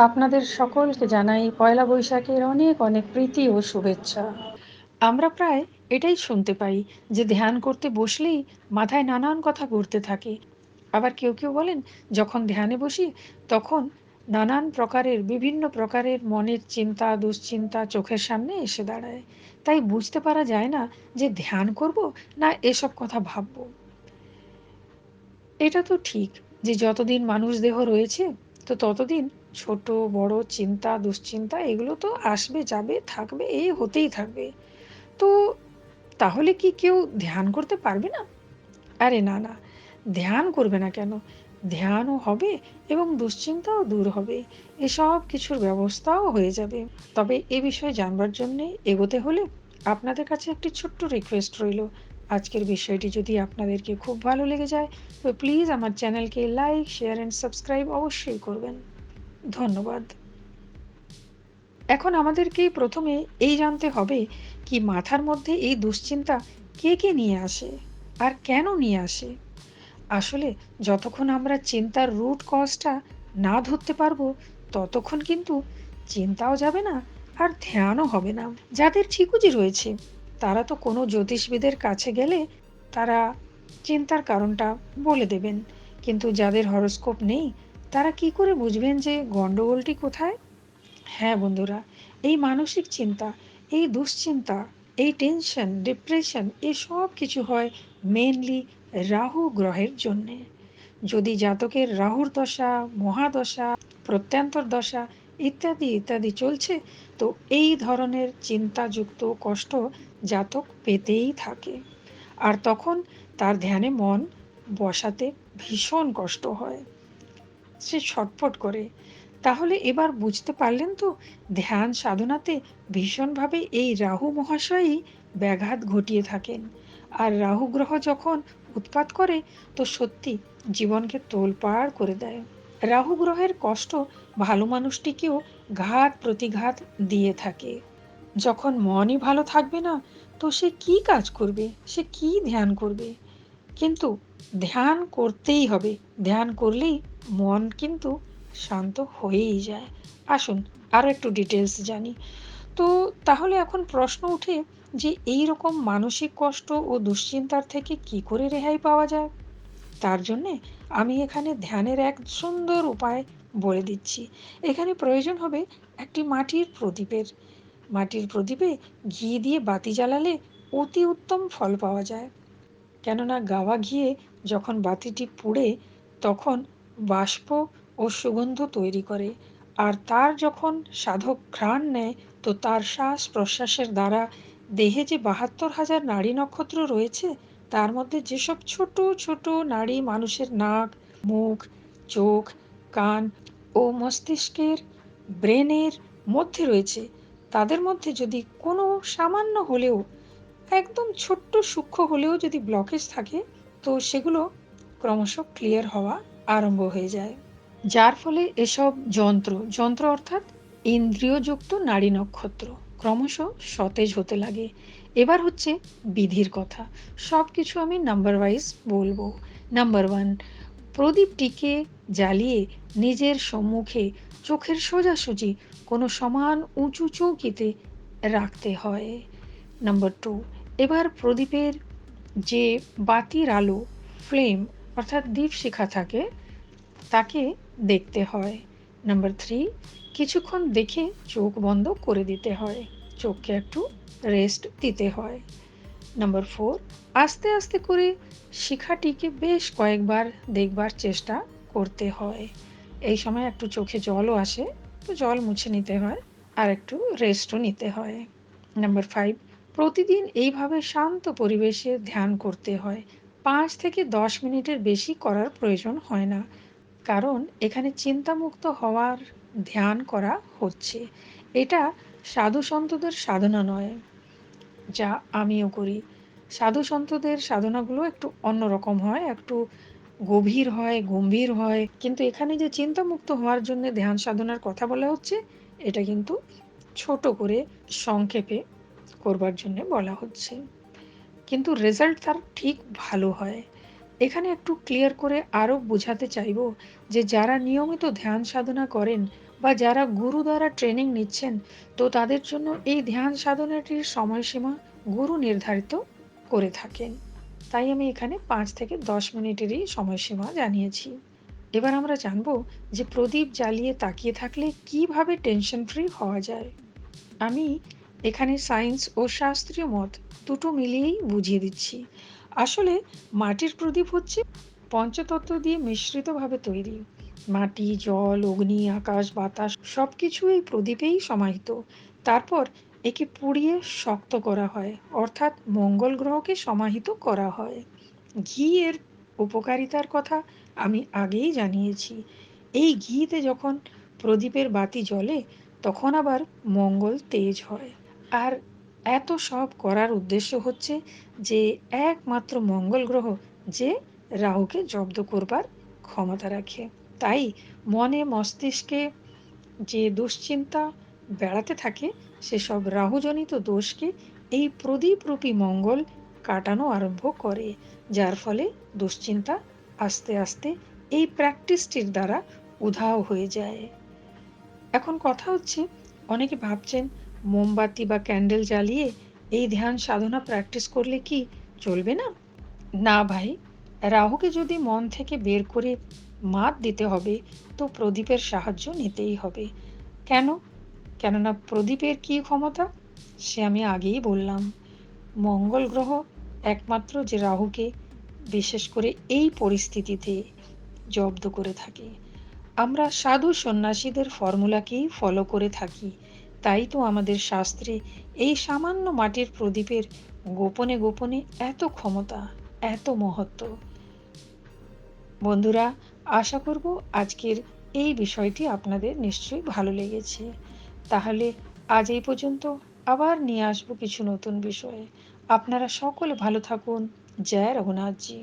আপনাদের সকলকে জানাই পয়লা বৈশাখের অনেক অনেক প্রীতি ও শুভেচ্ছা। আমরা প্রায় এটাই শুনতে পাই যে ধ্যান করতে বসলেই মাথায় নানান কথা ঘুরতে থাকে। আবার কেউ কেউ বলেন, যখন ধ্যানে বসি তখন নানান প্রকারের, বিভিন্ন প্রকারের মনের চিন্তা, দুশ্চিন্তা চোখের সামনে এসে দাঁড়ায়। তাই বুঝতে পারা যায় না যে ধ্যান করব না এসব কথা ভাববো। এটা তো ঠিক যে যতদিন মানুষ দেহ রয়েছে, তো ততদিন ছোট, বড় চিন্তা, দুশ্চিন্তা, এগুলো তো আসবে, যাবে, থাকবে, এই হতেই থাকবে। তো তাহলে কি কেউ ধ্যান করতে পারবে না? আরে না না, ধ্যান করবে না কেন? ধ্যানও হবে এবং দুশ্চিন্তাও দূর হবে। এসব কিছুর ব্যবস্থাও হয়ে যাবে। তবে এ বিষয়ে জানবার জন্যে এগোতে হলে আপনাদের কাছে একটি ছোট্ট রিকোয়েস্ট রইল। আজকের বিষয়টি যদি আপনাদেরকে খুব ভালো লেগে যায়, তো প্লিজ আমার চ্যানেলকে লাইক শেয়ার অ্যান্ড সাবস্ক্রাইব অবশ্যই করবেন। ধন্যবাদ। এখন আমাদেরকে প্রথমে এই জানতে হবে কি মাথার মধ্যে এই দুশ্চিন্তা কে কে নিয়ে আসে আর কেন নিয়ে আসে? আসলে যতক্ষণ আমরা চিন্তার রুট কজটা না ধরতে পারব, ততক্ষণ কিন্তু চিন্তাও যাবে না আর ধ্যানও হবে না। যাদের ঠিকুজি রয়েছে, তারা তো কোনো জ্যোতিষবিদের কাছে গেলে তারা চিন্তার কারণটা বলে দেবেন। কিন্তু যাদের হরস্কোপ নেই তারা কি করে বুঝবেন যে গণ্ডগোলটি কোথায়? হ্যাঁ বন্ধুরা, এই মানসিক চিন্তা, এই দুশ্চিন্তা, এই টেনশন ডিপ্রেশন এসব কিছু হয় মেনলি রাহু গ্রহের জন্যে। যদি জাতকের রাহুর দশা, মহাদশা, প্রত্যন্তর দশা ইত্যাদি ইত্যাদি চলছে, তো এই ধরনের চিন্তাযুক্ত কষ্ট জাতক পেতেই থাকে। আর তখন তার ধ্যানে মন বসাতে ভীষণ কষ্ট হয়। সে ছটফট করে। তাহলে এবার বুঝতে পারলেন তো, ধ্যান সাধনাতে ভীষণভাবে এই রাহু মহাশয়ই ব্যাঘাত ঘটিয়ে থাকেন। আর রাহু গ্রহ যখন উৎপাত করে, তো সত্যি জীবনকে তোলপাড় করে দেয়। রাহু গ্রহের কষ্ট ভালো মানুষটিকেও ঘাত প্রতিঘাত দিয়ে থাকে। যখন মনই ভালো থাকবে না, তো সে কি কাজ করবে? সে কি ধ্যান করবে? কিন্তু ধ্যান করতেই হবে। ধ্যান করলেই মন কিন্তু শান্ত হয়েই যায়। আসুন আরও একটু ডিটেলস জানি। তো তাহলে এখন প্রশ্ন উঠে যে এই রকম মানসিক কষ্ট ও দুশ্চিন্তার থেকে কি করে রেহাই পাওয়া যায়? তার জন্যে আমি এখানে ধ্যানের এক সুন্দর উপায় বলে দিচ্ছি। এখানে প্রয়োজন হবে একটি মাটির প্রদীপের। মাটির প্রদীপে ঘি দিয়ে বাতি জ্বালালে অতি উত্তম ফল পাওয়া যায়। কেননা গাওয়া ঘিয়ে যখন বাতিটি পুড়ে, তখন বাষ্প ও সুগন্ধ তৈরি করে। আর তার যখন সাধক ঘ্রাণ নেয়, তো তার শ্বাস প্রশ্বাসের দ্বারা দেহে যে বাহাত্তর হাজার নারী নক্ষত্র রয়েছে, তার মধ্যে যেসব ছোট ছোট নারী মানুষের নাক, মুখ, চোখ, কান ও মস্তিষ্কের, ব্রেনের মধ্যে রয়েছে, তাদের মধ্যে যদি কোনো সামান্য হলেও একদম ছোট্ট সূক্ষ্ম হলেও যদি ব্লকেজ থাকে, তো সেগুলো ক্রমশ ক্লিয়ার হওয়া আরম্ভ হয়ে যায়। যার ফলে এসব যন্ত্র যন্ত্র অর্থাৎ ইন্দ্রিয়যুক্ত নারী নক্ষত্র ক্রমশ সতেজ হতে লাগে। এবার হচ্ছে বিধির কথা। সব কিছু আমি নাম্বার ওয়াইজ বলব। নাম্বার ওয়ান প্রদীপটিকে জ্বালিয়ে নিজের সম্মুখে চোখের সোজাসুজি কোনো সমান উঁচু চৌকিতে রাখতে হয়। নাম্বার টু এবার প্রদীপের যে বাতির আলো ফ্লেম অর্থাৎ দীপশিখা থাকে, তাকে দেখতে হয়। নাম্বার থ্রি কিছুক্ষণ দেখে চোখ বন্ধ করে দিতে হয়। চোখকে একটু রেস্ট দিতে হয়। নাম্বার ফোর আস্তে আস্তে করে শিখাটিকে বেশ কয়েকবার দেখবার চেষ্টা করতে হয়। এই সময় একটু চোখে জলও আসে, তো জল মুছে নিতে হয় আর একটু রেস্টও নিতে হয়। নাম্বার ফাইভ প্রতিদিন এইভাবে শান্ত পরিবেশে ধ্যান করতে হয়। পাঁচ থেকে দশ মিনিটের বেশি করার প্রয়োজন হয় না। কারণ এখানে চিন্তামুক্ত হওয়ার ধ্যান করা হচ্ছে। এটা সাধু সন্তদের সাধনা নয়, যা আমিও করি। সাধু সন্তদের সাধনাগুলো একটু অন্যরকম হয়, একটু গভীর হয়, গম্ভীর হয়। কিন্তু এখানে যে চিন্তামুক্ত হওয়ার জন্য ধ্যান সাধনার কথা বলা হচ্ছে, এটা কিন্তু ছোট করে সংক্ষেপে করবার জন্য বলা হচ্ছে। কিন্তু রেজাল্ট তার ঠিক ভালো হয়। এখানে একটু ক্লিয়ার করে আরও বোঝাতে চাইব যে, যারা নিয়মিত ধ্যান সাধনা করেন বা যারা গুরু দ্বারা ট্রেনিং নিচ্ছেন, তো তাদের জন্য এই ধ্যান সাধনাটির সময়সীমা গুরু নির্ধারিত করে থাকেন। তাই আমি এখানে পাঁচ থেকে দশ মিনিটেরই সময়সীমা জানিয়েছি। এবার আমরা জানব যে প্রদীপ জ্বালিয়ে তাকিয়ে থাকলে কীভাবে টেনশন ফ্রি হওয়া যায়। আমি এখানে সায়েন্স ও শাস্ত্রীয় মত দুটো মিলিয়েই বুঝিয়ে দিচ্ছি। আসলে মাটির প্রদীপ হচ্ছে পঞ্চতত্ত্ব দিয়ে মিশ্রিতভাবে তৈরি। মাটি, জল, অগ্নি, আকাশ, বাতাস সব কিছু এই প্রদীপেই সমাহিত। তারপর একে পুড়িয়ে শক্ত করা হয়, অর্থাৎ মঙ্গল গ্রহকে সমাহিত করা হয়। ঘি এর উপকারিতার কথা আমি আগেই জানিয়েছি। এই ঘিতে যখন প্রদীপের বাতি জ্বলে, তখন আবার মঙ্গল তেজ হয়। আর এত সব করার উদ্দেশ্য হচ্ছে যে একমাত্র মঙ্গল গ্রহ যে রাহুকে জব্দ করবার ক্ষমতা রাখে। তাই মনে মস্তিষ্কে যে দুশ্চিন্তা বেড়াতে থাকে, সেসব রাহুজনিত দোষকে এই প্রদীপরূপী মঙ্গল কাটানো আরম্ভ করে, যার ফলে দুশ্চিন্তা আস্তে আস্তে এই প্র্যাকটিসটির দ্বারা উধাও হয়ে যায়। এখন কথা হচ্ছে, অনেকে ভাবছেন মোমবাতি বা ক্যান্ডেল জ্বালিয়ে এই ধ্যান সাধনা প্র্যাকটিস করলে কি চলবে না? না ভাই, রাহুকে যদি মন থেকে বের করে মাত দিতে হবে, তো প্রদীপের সাহায্য নিতেই হবে। কেন? কেননা প্রদীপের কি ক্ষমতা? সে আমি আগেই বললাম। মঙ্গল গ্রহ একমাত্র যে রাহুকে বিশেষ করে এই পরিস্থিতিতে জব্দ করে থাকে। আমরা সাধু সন্ন্যাসীদের ফর্মুলাকেই ফলো করে থাকি? তাই তো আমাদের শাস্ত্রে এই সামান্য মাটির প্রদীপের গোপনে গোপনে এত ক্ষমতা, এত মহত্ব। বন্ধুরা, আশা করব আজকের এই বিষয়টি আপনাদের নিশ্চয়ই ভালো লেগেছে। তাহলে আজ এই পর্যন্ত আবার নিয়ে আসব কিছু নতুন বিষয়ে। আপনারা সকলে ভালো থাকুন। জয় রঘুনাথজি।